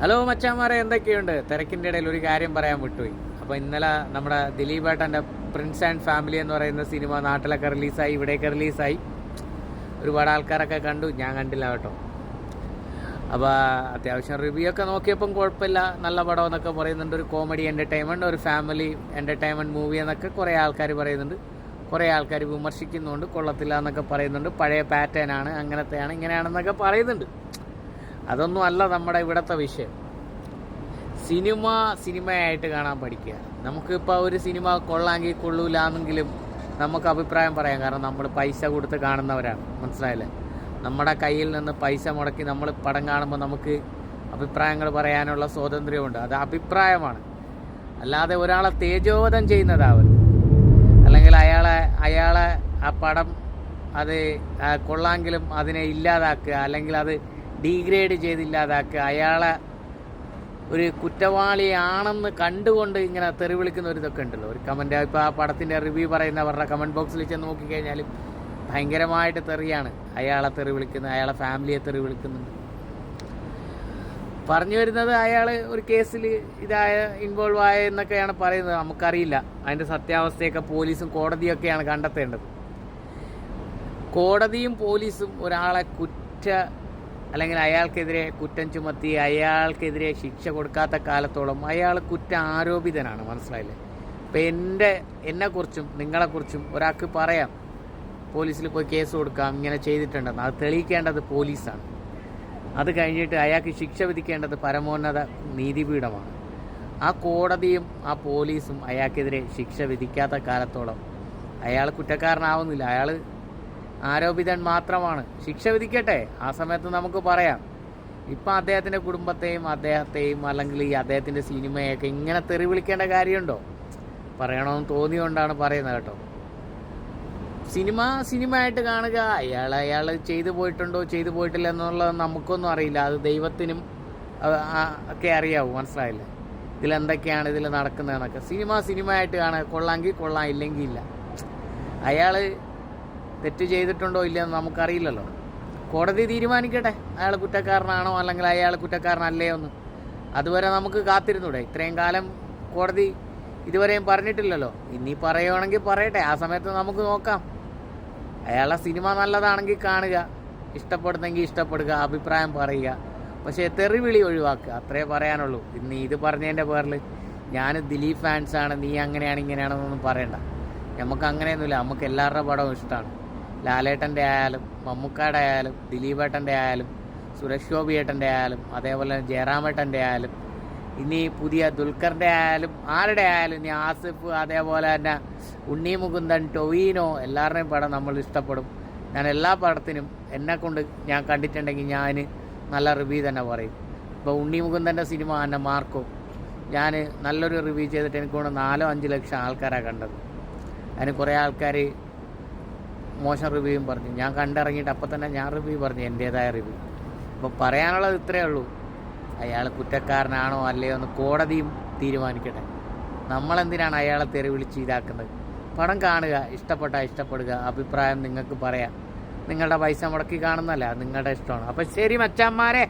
Hello മച്ചാമാരെ എന്തൊക്കെയുണ്ട്? തിരക്കിന്റെ ഇടയിൽ ഒരു കാര്യം പറയാൻ വിട്ടുപോയി. അപ്പോൾ ഇന്നലെ നമ്മുടെ ദിലീപ് ഏട്ടന്റെ പ്രിൻസ് ആൻഡ് ഫാമിലി എന്ന് പറയുന്ന സിനിമ നാട്ടിലൊക്കെ റിലീസായി ഇവിടെയൊക്കെ റിലീസായി ഒരുപാട് ആൾക്കാരൊക്കെ കണ്ടു. ഞാൻ കണ്ടില്ല കേട്ടോ. അപ്പോൾ അത്യാവശ്യം റിവ്യൂ ഒക്കെ നോക്കിയപ്പം കുഴപ്പമില്ല. നല്ല പടം എന്നൊക്കെ പറയുന്നുണ്ട്. ഒരു കോമഡി എന്റർടൈൻമെന്റ് ഒരു ഫാമിലി എന്റർടൈൻമെന്റ് മൂവി എന്നൊക്കെ കുറേ ആൾക്കാർ പറയുന്നുണ്ട്. കുറേ ആൾക്കാർ വിമർശിക്കുന്നുണ്ട്. കൊള്ളത്തില്ല എന്നൊക്കെ പറയുന്നുണ്ട്. പഴയ പാറ്റേൺ ആണ് അങ്ങനത്തെയാണ് ഇങ്ങനെയാണെന്നൊക്കെ പറയുന്നുണ്ട്. അതൊന്നും അല്ല നമ്മുടെ ഇവിടുത്തെ വിഷയം. സിനിമ സിനിമയായിട്ട് കാണാൻ പഠിക്കുക. നമുക്കിപ്പോൾ ഒരു സിനിമ കൊള്ളാമെങ്കിൽ കൊള്ളൂലാന്നെങ്കിലും നമുക്ക് അഭിപ്രായം പറയാം. കാരണം നമ്മൾ പൈസ കൊടുത്ത് കാണുന്നവരാണ്. മനസ്സിലായല്ലേ? നമ്മുടെ കയ്യിൽ നിന്ന് പൈസ മുടക്കി നമ്മൾ പടം കാണുമ്പോൾ നമുക്ക് അഭിപ്രായങ്ങൾ പറയാനുള്ള സ്വാതന്ത്ര്യമുണ്ട്. അത് അഭിപ്രായമാണ്. അല്ലാതെ ഒരാളെ തേജോവധം ചെയ്യുന്നതാവരുത്. അല്ലെങ്കിൽ അയാളെ അയാളെ ആ പടം അത് കൊള്ളാമെങ്കിലും അതിനെ ഇല്ലാതാക്കുക. അല്ലെങ്കിൽ അത് ഡീഗ്രേഡ് ചെയ്തില്ലാതാക്കുക. അയാളെ ഒരു കുറ്റവാളിയാണെന്ന് കണ്ടുകൊണ്ട് ഇങ്ങനെ തെറി വിളിക്കുന്ന ഒരു ഇതൊക്കെ ഉണ്ടല്ലോ. ഒരു കമന്റ് ഇപ്പോൾ ആ പടത്തിന്റെ റിവ്യൂ പറയുന്നവരുടെ കമന്റ് ബോക്സിൽ ചെന്ന് നോക്കിക്കഴിഞ്ഞാലും ഭയങ്കരമായിട്ട് തെറിയാണ് അയാളെ തെറി വിളിക്കുന്നത് അയാളെ ഫാമിലിയെ തെറി വിളിക്കുന്നുണ്ട് പറഞ്ഞു വരുന്നത് അയാൾ ഒരു കേസിൽ ഇതായ ഇൻവോൾവ് ആയ എന്നൊക്കെയാണ് പറയുന്നത്. നമുക്കറിയില്ല. അതിന്റെ സത്യാവസ്ഥയൊക്കെ പോലീസും കോടതിയൊക്കെയാണ് കണ്ടെത്തേണ്ടത്. കോടതിയും പോലീസും ഒരാളെ കുറ്റ അല്ലെങ്കിൽ അയാൾക്കെതിരെ കുറ്റം ചുമത്തി അയാൾക്കെതിരെ ശിക്ഷ കൊടുക്കാത്ത കാലത്തോളം അയാൾ കുറ്റ ആരോപിതനാണ് മനസ്സിലായില്ലേ? ഇപ്പം എന്റെ എന്നെക്കുറിച്ചും നിങ്ങളെക്കുറിച്ചും ഒരാൾക്ക് പറയാം. പോലീസിൽ പോയി കേസ് കൊടുക്കാം ഇങ്ങനെ ചെയ്തിട്ടുണ്ടെന്ന്. അത് തെളിയിക്കേണ്ടത് പോലീസാണ്. അത് കഴിഞ്ഞിട്ട് അയാൾക്ക് ശിക്ഷ വിധിക്കേണ്ടത് പരമോന്നത നീതിപീഠമാണ്. ആ കോടതിയും ആ പോലീസും അയാൾക്കെതിരെ ശിക്ഷ വിധിക്കാത്ത കാലത്തോളം അയാൾ കുറ്റക്കാരനാവുന്നില്ല. അയാൾ ആരോപിതൻ മാത്രമാണ്. ശിക്ഷ വിധിക്കട്ടെ? ആ സമയത്ത് നമുക്ക് പറയാം. ഇപ്പം അദ്ദേഹത്തിന്റെ കുടുംബത്തെയും അദ്ദേഹത്തെയും അല്ലെങ്കിൽ ഈ അദ്ദേഹത്തിന്റെ സിനിമയൊക്കെ ഇങ്ങനെ തെറി വിളിക്കേണ്ട കാര്യമുണ്ടോ? പറയണമെന്ന് തോന്നിയോണ്ടാണ് പറയുന്നത് കേട്ടോ. സിനിമ സിനിമ ആയിട്ട് കാണുക. അയാൾ അയാൾ ചെയ്തു പോയിട്ടുണ്ടോ ചെയ്തു പോയിട്ടില്ല എന്നുള്ളത് നമുക്കൊന്നും അറിയില്ല. അത് ദൈവത്തിനും ഒക്കെ അറിയാവൂ. മനസ്സിലായില്ലേ? ഇതിലെന്തൊക്കെയാണ് ഇതിൽ നടക്കുന്നതെന്നൊക്കെ. സിനിമ സിനിമ ആയിട്ട് കാണുക. കൊള്ളാമെങ്കിൽ കൊള്ളാം ഇല്ലെങ്കിൽ ഇല്ല. അയാൾ തെറ്റ് ചെയ്തിട്ടുണ്ടോ ഇല്ലയെന്ന് നമുക്കറിയില്ലല്ലോ. കോടതി തീരുമാനിക്കട്ടെ അയാൾ കുറ്റക്കാരനാണോ അല്ലെങ്കിൽ അയാൾ കുറ്റക്കാരനല്ലേ എന്ന്. അതുവരെ നമുക്ക് കാത്തിരുന്നൂടെ. ഇത്രയും കാലം കോടതി ഇതുവരെയും പറഞ്ഞിട്ടില്ലല്ലോ. ഇനി പറയുവാണെങ്കിൽ പറയട്ടെ. ആ സമയത്ത് നമുക്ക് നോക്കാം. അയാളുടെ സിനിമ നല്ലതാണെങ്കിൽ കാണുക ഇഷ്ടപ്പെടുന്നെങ്കിൽ ഇഷ്ടപ്പെടുക അഭിപ്രായം പറയുക. പക്ഷേ തെറിവിളി ഒഴിവാക്കുക. അത്രേ പറയാനുള്ളൂ. ഇന്ന് ഇത് പറഞ്ഞതിന്റെ പേരിൽ ഞാൻ ദിലീപ് ഫാൻസാണ്. നീ അങ്ങനെയാണ് ഇങ്ങനെയാണെന്നൊന്നും പറയണ്ട. നമുക്ക് അങ്ങനെയൊന്നുമില്ല നമുക്ക് എല്ലാവരുടെ പടവും ഇഷ്ടമാണ്. ലാലേട്ടന്റെ ആയാലും മമ്മൂക്കാടെ ആയാലും ദിലീപേട്ടന്റെ ആയാലും സുരേഷ് ഗോപി ഏട്ടന്റെ ആയാലും അതേപോലെ ജയറാമേട്ടന്റെ ആയാലും ഇനി പുതിയ ദുൽഖറിന്റെ ആയാലും ആരുടെ ആയാലും ഇനി ആസിഫ് അതേപോലെ തന്നെ ഉണ്ണി മുകുന്ദൻ ടൊവീനോ എല്ലാവരുടെയും പടം നമ്മൾ ഇഷ്ടപ്പെടും. ഞാൻ എല്ലാ പടത്തിനും എന്നെ കൊണ്ട് ഞാൻ കണ്ടിട്ടുണ്ടെങ്കിൽ ഞാൻ നല്ല റിവ്യൂ തന്നെ പറയും. ഇപ്പോൾ ഉണ്ണി മുകുന്ദന്റെ സിനിമ തന്നെ മാർക്കോ. ഞാൻ നല്ലൊരു റിവ്യൂ ചെയ്തിട്ട് എനിക്ക് കൊണ്ട് നാലോ അഞ്ച് ലക്ഷം ആൾക്കാരാണ് കണ്ടത്. അതിന് കുറേ ആൾക്കാർ മോശം റിവ്യൂയും പറഞ്ഞു. ഞാൻ കണ്ടിറങ്ങിയിട്ട് അപ്പം തന്നെ ഞാൻ റിവ്യൂ പറഞ്ഞു എന്റേതായ റിവ്യൂ അപ്പോൾ പറയാനുള്ളത് ഇത്രയേ ഉള്ളൂ. അയാൾ കുറ്റക്കാരനാണോ അല്ലയോ എന്ന് കോടതിയും തീരുമാനിക്കട്ടെ. നമ്മളെന്തിനാണ് അയാളെ തെറി വിളിച്ച് ഇതാക്കുന്നത്? പടം കാണുക ഇഷ്ടപ്പെട്ട ഇഷ്ടപ്പെടുക അഭിപ്രായം നിങ്ങൾക്ക് പറയാം. നിങ്ങളുടെ പൈസ മുടക്കി കാണുന്നല്ല നിങ്ങളുടെ ഇഷ്ടമാണ്. അപ്പം ശരി മച്ചാന്മാരെ.